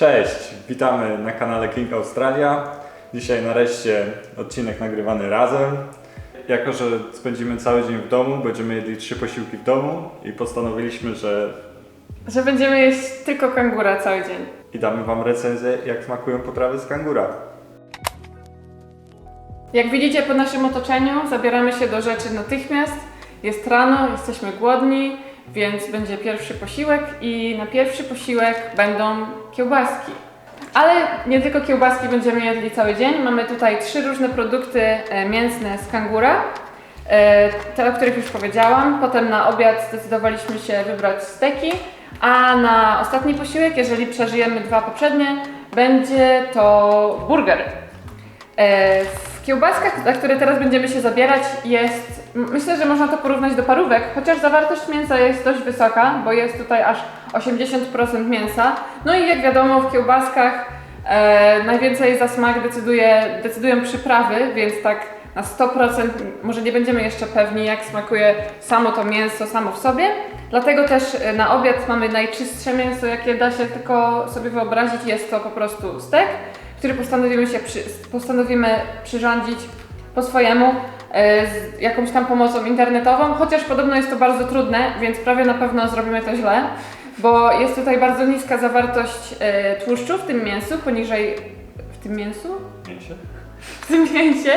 Cześć, witamy na kanale King Australia. Dzisiaj nareszcie odcinek nagrywany razem. Jako, że spędzimy cały dzień w domu, będziemy jedli trzy posiłki w domu i postanowiliśmy, że Że będziemy jeść tylko kangura cały dzień. i damy Wam recenzję, jak smakują potrawy z kangura. Jak widzicie po naszym otoczeniu, zabieramy się do rzeczy natychmiast. Jest rano, jesteśmy głodni, więc będzie pierwszy posiłek i na pierwszy posiłek będą kiełbaski. Ale nie tylko kiełbaski będziemy jedli cały dzień. Mamy tutaj trzy różne produkty e, mięsne z kangura. E, Te, o których już powiedziałam. Potem na obiad zdecydowaliśmy się wybrać steki, a na ostatni posiłek, jeżeli przeżyjemy dwa poprzednie, będzie to burger. W kiełbaskach, na które teraz będziemy się zabierać, jest. Myślę, że można to porównać do parówek, chociaż zawartość mięsa jest dość wysoka, bo jest tutaj aż 80% mięsa. No i jak wiadomo, w kiełbaskach e, najwięcej za smak decyduje, decydują przyprawy, więc tak na 100% może nie będziemy jeszcze pewni, jak smakuje samo to mięso samo w sobie. Dlatego też e, na obiad mamy najczystsze mięso, jakie da się tylko sobie wyobrazić. Jest to po prostu stek który postanowimy się przy, postanowimy przyrządzić po swojemu e, z jakąś tam pomocą internetową, chociaż podobno jest to bardzo trudne, więc prawie na pewno zrobimy to źle, bo jest tutaj bardzo niska zawartość e, tłuszczu w tym mięsu, poniżej w tym mięsu? Mięsie? w tym mięsie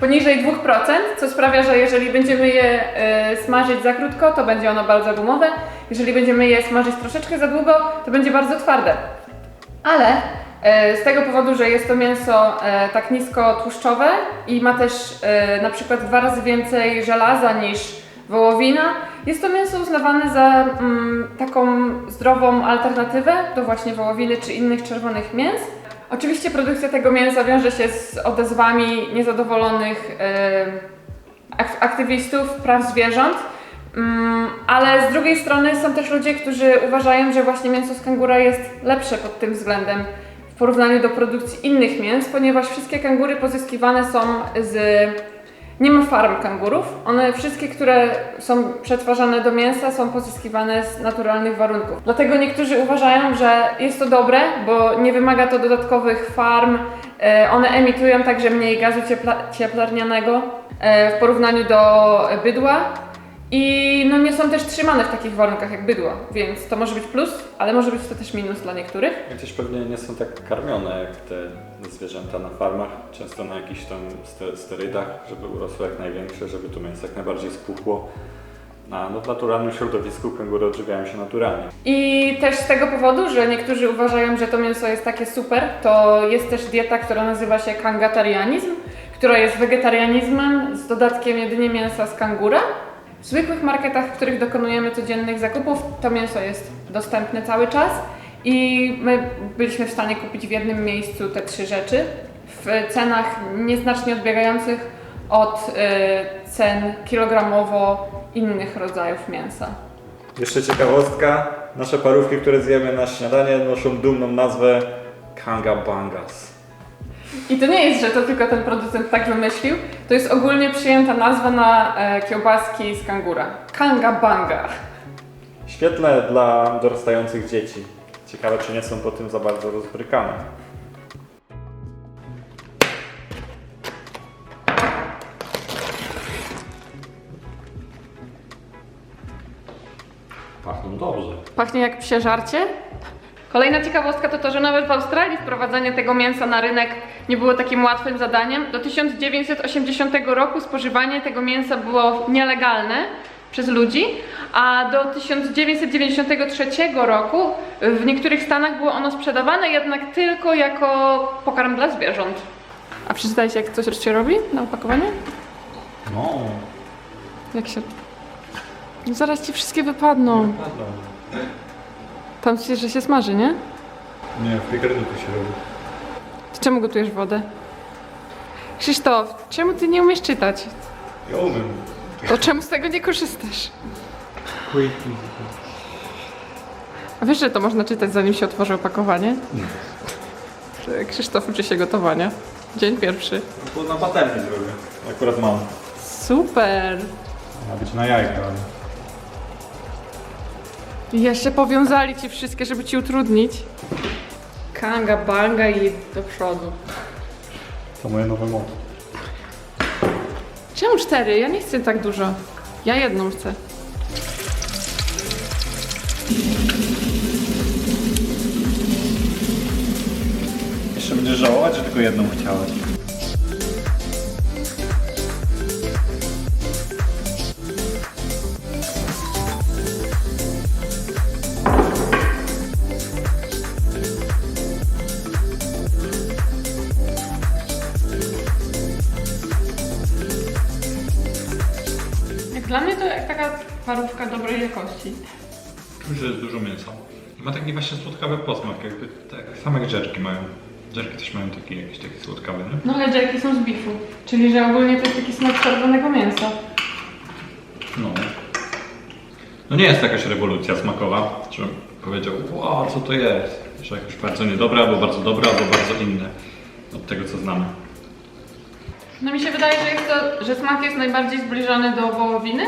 poniżej 2%, co sprawia, że jeżeli będziemy je e, smażyć za krótko, to będzie ono bardzo gumowe. Jeżeli będziemy je smażyć troszeczkę za długo, to będzie bardzo twarde. Ale z tego powodu, że jest to mięso e, tak nisko tłuszczowe i ma też e, na przykład dwa razy więcej żelaza niż wołowina, jest to mięso uznawane za mm, taką zdrową alternatywę do właśnie wołowiny czy innych czerwonych mięs. Oczywiście produkcja tego mięsa wiąże się z odezwami niezadowolonych e, ak- aktywistów praw zwierząt, Mm, ale z drugiej strony są też ludzie, którzy uważają, że właśnie mięso z kangura jest lepsze pod tym względem w porównaniu do produkcji innych mięs, ponieważ wszystkie kangury pozyskiwane są z. Nie ma farm kangurów. One wszystkie, które są przetwarzane do mięsa, są pozyskiwane z naturalnych warunków. Dlatego niektórzy uważają, że jest to dobre, bo nie wymaga to dodatkowych farm. E, One emitują także mniej gazu ciepla- cieplarnianego e, w porównaniu do bydła. I no nie są też trzymane w takich warunkach jak bydło, więc to może być plus, ale może być to też minus dla niektórych. I też pewnie nie są tak karmione jak te zwierzęta na farmach, często na jakichś tam ste- sterydach, żeby urosły jak największe, żeby to mięso jak najbardziej spuchło. A no w naturalnym środowisku kangury odżywiają się naturalnie. I też z tego powodu, że niektórzy uważają, że to mięso jest takie super, to jest też dieta, która nazywa się kangatarianizm, która jest wegetarianizmem z dodatkiem jedynie mięsa z kangura. W zwykłych marketach, w których dokonujemy codziennych zakupów, to mięso jest dostępne cały czas i my byliśmy w stanie kupić w jednym miejscu te trzy rzeczy w cenach nieznacznie odbiegających od y, cen kilogramowo innych rodzajów mięsa. Jeszcze ciekawostka, nasze parówki, które zjemy na śniadanie noszą dumną nazwę Kanga Bangas. I to nie jest, że to tylko ten producent tak wymyślił. To jest ogólnie przyjęta nazwa na e, kiełbaski z kangura. Kanga banga. Świetne dla dorastających dzieci. Ciekawe, czy nie są po tym za bardzo rozbrykane. Pachną dobrze. Pachnie jak psie żarcie. Kolejna ciekawostka to to, że nawet w Australii wprowadzanie tego mięsa na rynek nie było takim łatwym zadaniem. Do 1980 roku spożywanie tego mięsa było nielegalne przez ludzi, a do 1993 roku w niektórych stanach było ono sprzedawane jednak tylko jako pokarm dla zwierząt. A przeczytajcie jak coś się robi na opakowanie? No. Jak się... No zaraz ci wszystkie wypadną. Tam się, że się smaży, nie? Nie, w piekarniku się robi. To czemu gotujesz wodę? Krzysztof, czemu ty nie umiesz czytać? Ja umiem. To czemu z tego nie korzystasz? A wiesz, że to można czytać zanim się otworzy opakowanie? Że Krzysztof uczy się gotowania. Dzień pierwszy. To na patelni zrobię. Akurat mam. Super! Ma być na jajka. ale- jeszcze powiązali ci wszystkie, żeby ci utrudnić. Kanga banga i do przodu. To moje nowe moto. Czemu cztery? Ja nie chcę tak dużo. Ja jedną chcę. Jeszcze będziesz żałować, że tylko jedną chciałeś. Jakości. Że jest dużo mięsa. I ma taki właśnie słodkawy posmak, jakby tak same jak dżerki mają. Dżerki też mają taki jakiś taki słodkawy, nie? No ale dżerki są z bifu, czyli że ogólnie to jest taki smak czerwonego mięsa. No. No nie jest jakaś rewolucja smakowa, żebym powiedział, wow, co to jest? Że jakoś bardzo niedobre, albo bardzo dobre, albo bardzo inne od tego, co znamy. No mi się wydaje, że, jest to, że smak jest najbardziej zbliżony do wołowiny.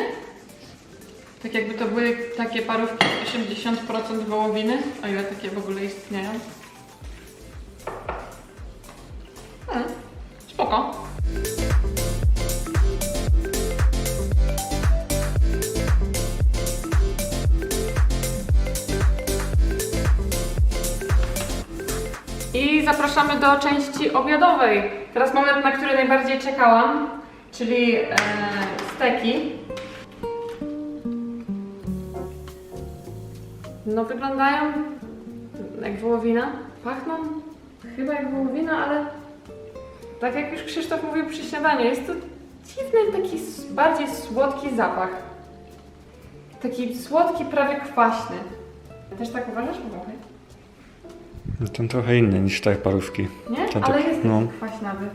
Tak jakby to były takie parówki 80% wołowiny, o ile takie w ogóle istnieją. Hmm, spoko. I zapraszamy do części obiadowej. Teraz moment, na który najbardziej czekałam, czyli e, steki. No wyglądają jak wołowina. Pachną chyba jak wołowina, ale tak jak już Krzysztof mówił przy śniadaniu, jest to dziwny, taki bardziej słodki zapach. Taki słodki, prawie kwaśny. Też tak uważasz? Powąchaj. Ten trochę inny niż te parówki. Nie? Ten Ale tak- jest no. no. kwaśnawy.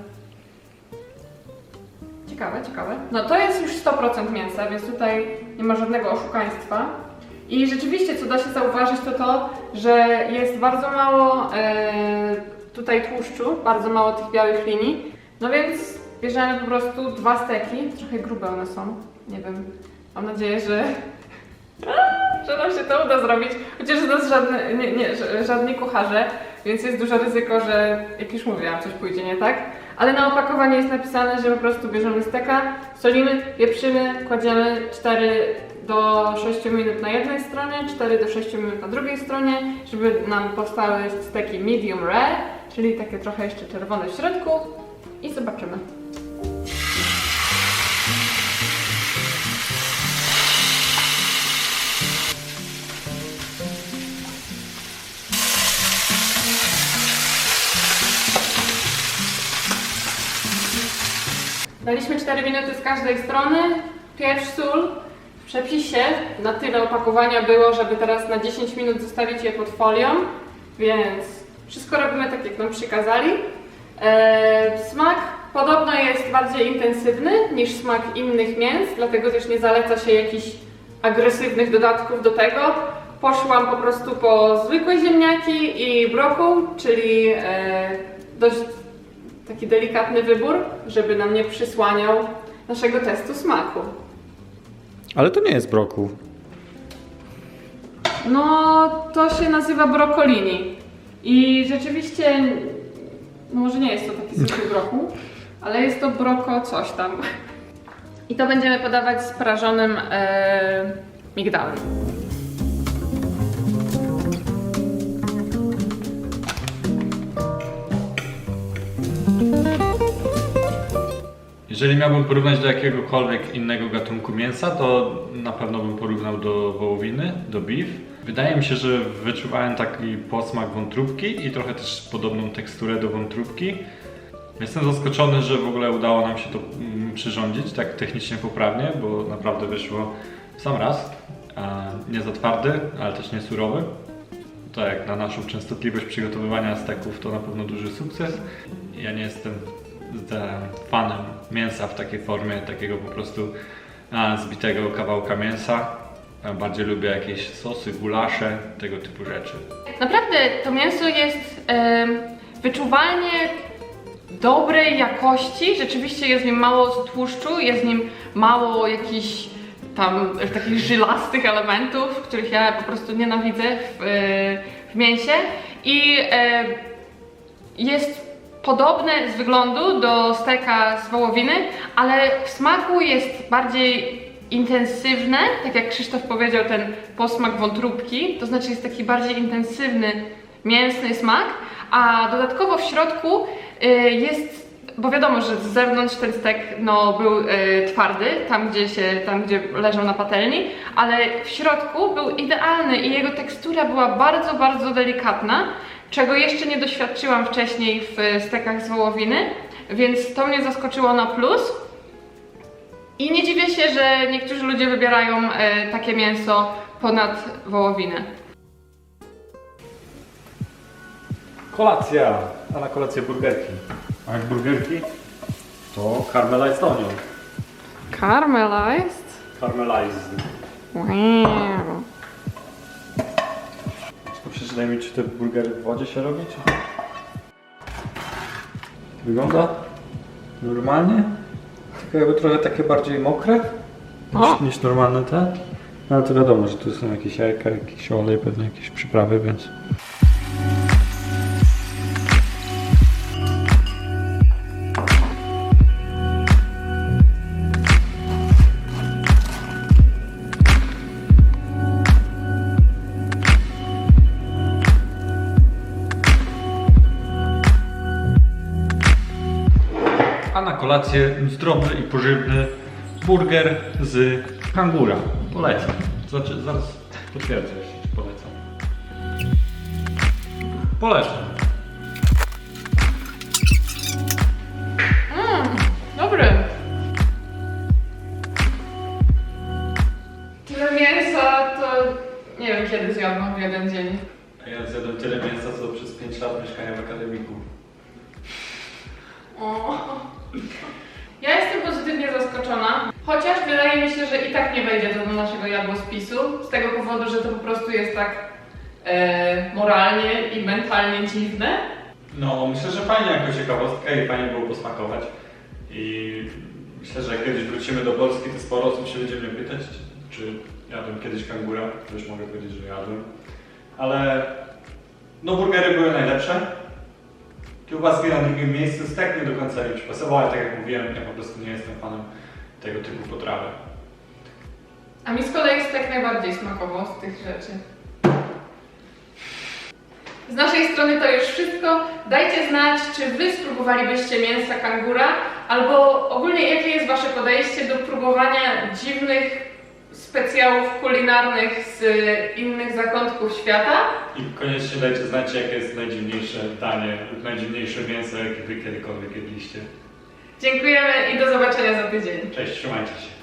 Ciekawe, ciekawe. No to jest już 100% mięsa, więc tutaj nie ma żadnego oszukaństwa. I rzeczywiście, co da się zauważyć, to to, że jest bardzo mało e, tutaj tłuszczu, bardzo mało tych białych linii. No więc bierzemy po prostu dwa steki, trochę grube one są, nie wiem. Mam nadzieję, że, że nam się to uda zrobić. Chociaż to jest żadne, nie, nie, żadni kucharze, więc jest duże ryzyko, że jak już mówiłam, coś pójdzie nie tak. Ale na opakowaniu jest napisane, że po prostu bierzemy steka, solimy, pieprzymy, kładziemy 4 do 6 minut na jednej stronie, 4 do 6 minut na drugiej stronie, żeby nam powstały steki medium rare, czyli takie trochę jeszcze czerwone w środku i zobaczymy. Daliśmy 4 minuty z każdej strony. Pieprz, sól. Przepisie na tyle opakowania było, żeby teraz na 10 minut zostawić je pod folią, więc wszystko robimy tak, jak nam przykazali. Eee, smak podobno jest bardziej intensywny niż smak innych mięs, dlatego też nie zaleca się jakichś agresywnych dodatków do tego. Poszłam po prostu po zwykłe ziemniaki i brokuł, czyli e, dość taki delikatny wybór, żeby nam nie przysłaniał naszego testu smaku. Ale to nie jest brokuł. No, to się nazywa brokolini. I rzeczywiście, no może nie jest to taki zwykły brokuł, ale jest to broko coś tam. I to będziemy podawać z prażonym e, migdałem. Jeżeli miałbym porównać do jakiegokolwiek innego gatunku mięsa, to na pewno bym porównał do wołowiny, do beef. Wydaje mi się, że wyczuwałem taki posmak wątróbki i trochę też podobną teksturę do wątróbki. Jestem zaskoczony, że w ogóle udało nam się to mm, przyrządzić tak technicznie poprawnie, bo naprawdę wyszło w sam raz. Nie za twardy, ale też nie surowy. To jak na naszą częstotliwość przygotowywania steków to na pewno duży sukces. Ja nie jestem za fanem mięsa w takiej formie, takiego po prostu a, zbitego kawałka mięsa. Bardziej lubię jakieś sosy, gulasze, tego typu rzeczy. Naprawdę to mięso jest wyczuwalnie dobrej jakości. Rzeczywiście jest w nim mało tłuszczu, jest w nim mało jakichś tam takich żylastych elementów, których ja po prostu nienawidzę w, e, w mięsie. i e, jest podobne z wyglądu do steka z wołowiny, ale w smaku jest bardziej intensywne, tak jak Krzysztof powiedział, ten posmak wątróbki, to znaczy jest taki bardziej intensywny, mięsny smak, a dodatkowo w środku y, jest, bo wiadomo, że z zewnątrz ten stek no, był y, twardy, tam gdzie, się, tam gdzie leżał na patelni, ale w środku był idealny i jego tekstura była bardzo, bardzo delikatna, czego jeszcze nie doświadczyłam wcześniej w stekach z wołowiny, więc to mnie zaskoczyło na plus. I nie dziwię się, że niektórzy ludzie wybierają e, takie mięso ponad wołowinę. Kolacja! A na kolację burgerki. A jak burgerki? To caramelized onion. Caramelized? Caramelized. Wow. Mi, czy te burgery w wodzie się robi, czy... Wygląda normalnie? Tylko jakby trochę takie bardziej mokre O! niż, niż normalne te. No ale to wiadomo, że tu są jakieś jajka, jakiś olej, pewnie jakieś przyprawy, więc... kolację zdrowy i pożywny burger z kangura. Polecam. Znaczy, zaraz potwierdzę czy polecam. Polecam. Dobry. Tyle mięsa to nie wiem kiedy zjadłam w jeden dzień. A ja zjadłem tyle mięsa, co przez 5 lat mieszkania w akademiku. O. Ja jestem pozytywnie zaskoczona, chociaż wydaje mi się, że i tak nie wejdzie to do naszego jadłospisu, z tego powodu, że to po prostu jest tak e, moralnie i mentalnie dziwne. No, myślę, że fajnie jako ciekawostka i fajnie było posmakować. I myślę, że jak kiedyś wrócimy do Polski, to sporo osób się będzie mnie pytać, czy jadłem kiedyś kangura. Też mogę powiedzieć, że jadłem. Ale no burgery były najlepsze. Kiełbaski na drugim miejscu, stek nie do końca mi przypasował, ale tak jak mówiłem, ja po prostu nie jestem fanem tego typu potrawy. A mi z kolei stek najbardziej smakował z tych rzeczy. Z naszej strony to już wszystko. Dajcie znać, czy wy spróbowalibyście mięsa kangura, albo ogólnie jakie jest wasze podejście do próbowania dziwnych specjałów kulinarnych z innych zakątków świata. I koniecznie dajcie znać, jakie jest najdziwniejsze danie lub najdziwniejsze mięso, jakie wy kiedykolwiek jedliście. Dziękujemy i do zobaczenia za tydzień. Cześć, trzymajcie się.